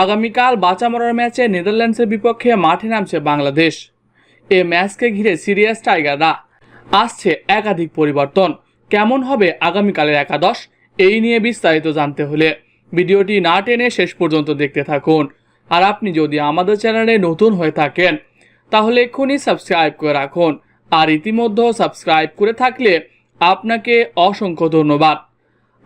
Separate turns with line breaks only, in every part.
আগামীকাল বাঁচা মরার ম্যাচে নেদারল্যান্ডসের বিপক্ষে মাঠে নামছে বাংলাদেশ। এ ম্যাচকে ঘিরে সিরিয়াস টাইগাররা। আসছে একাধিক পরিবর্তন। কেমন হবে আগামীকালের একাদশ? এই নিয়ে বিস্তারিত জানতে হলে ভিডিওটি না টেনে শেষ পর্যন্ত দেখতে থাকুন। আর আপনি যদি আমাদের চ্যানেলে নতুন হয়ে থাকেন, তাহলে এক্ষুনি সাবস্ক্রাইব করে রাখুন। আর ইতিমধ্যে সাবস্ক্রাইব করে থাকলে আপনাকে অসংখ্য ধন্যবাদ।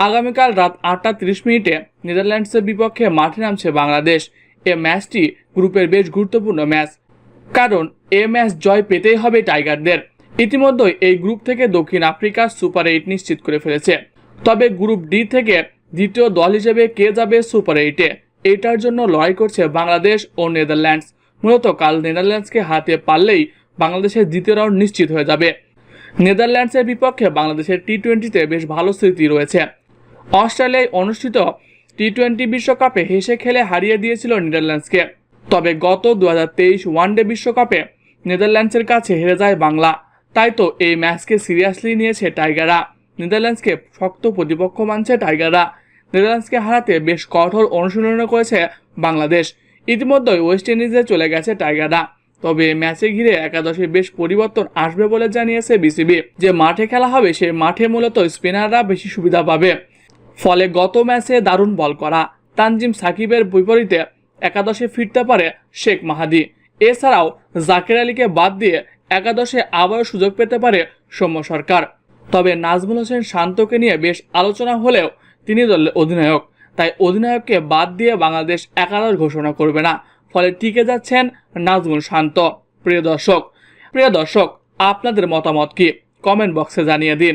আগামীকাল রাত আটটা তিরিশ মিনিটে নেদারল্যান্ডসের বিপক্ষে মাঠে নামছে বাংলাদেশ। এ ম্যাচটি গ্রুপের বেশ গুরুত্বপূর্ণ ম্যাচ। কারণ এ ম্যাচ জয় পেতেই হবে টাইগারদের। ইতিমধ্যেই এই গ্রুপ থেকে দক্ষিণ আফ্রিকা সুপার এইট নিশ্চিত করে ফেলেছে। তবে গ্রুপ ডি থেকে দ্বিতীয় দল হিসেবে কে যাবে সুপার এইটে? এটার জন্য লড়াই করছে বাংলাদেশ ও নেদারল্যান্ডস। মূলত কাল নেদারল্যান্ডসকে হাতে পারলেই বাংলাদেশের দ্বিতীয় রাউন্ড নিশ্চিত হয়ে যাবে। নেদারল্যান্ডসের বিপক্ষে বাংলাদেশের টি টোয়েন্টিতে বেশ ভালো স্মৃতি রয়েছে। অস্ট্রেলিয়ায় অনুষ্ঠিত টি টোয়েন্টি বিশ্বকাপে হেসে খেলে হারিয়ে দিয়েছিল নেদারল্যান্ডসকে। তবে গত দু তেইশ ওয়ানডে বিশ্বকাপে নেদারল্যান্ডসের কাছে হেরে যায় বাংলা। তাই তো এই ম্যাচকে সিরিয়াসলি নিয়েছে টাইগাররা। নেদারল্যান্ডসকে শক্ত প্রতিপক্ষ মানছে টাইগাররা। নেদারল্যান্ডসকে হারাতে বেশ কঠোর অনুশীলনও করেছে বাংলাদেশ। ইতিমধ্যেই ওয়েস্ট ইন্ডিজে চলে গেছে টাইগাররা। তবে ম্যাচে ঘিরে একাদশে বেশ পরিবর্তন আসবে বলে জানিয়েছে বিসিবি। যে মাঠে খেলা হবে সেই মাঠে মূলত স্পিনাররা বেশি সুবিধা পাবে। ফলে গত ম্যাচে দারুণ বল করা। তানজিম সাকিবের বিপরীতে একাদশে ফিরতে পারে শেখ মাহাদি। এছাড়াও জাকের আলীকে বাদ দিয়ে একাদশে আবারও সুযোগ পেতে পারে সৌম্য সরকার। তবে নাজমুল হোসেন শান্তকে নিয়ে বেশ আলোচনা হলেও তিনি দলের অধিনায়ক। তাই অধিনায়ককে বাদ দিয়ে বাংলাদেশ একাদশ ঘোষণা করবে না। ফলে টিকে যাচ্ছেন নাজমুল শান্ত। প্রিয় দর্শক প্রিয় দর্শক, আপনাদের মতামত কি? কমেন্ট বক্সে জানিয়ে দিন।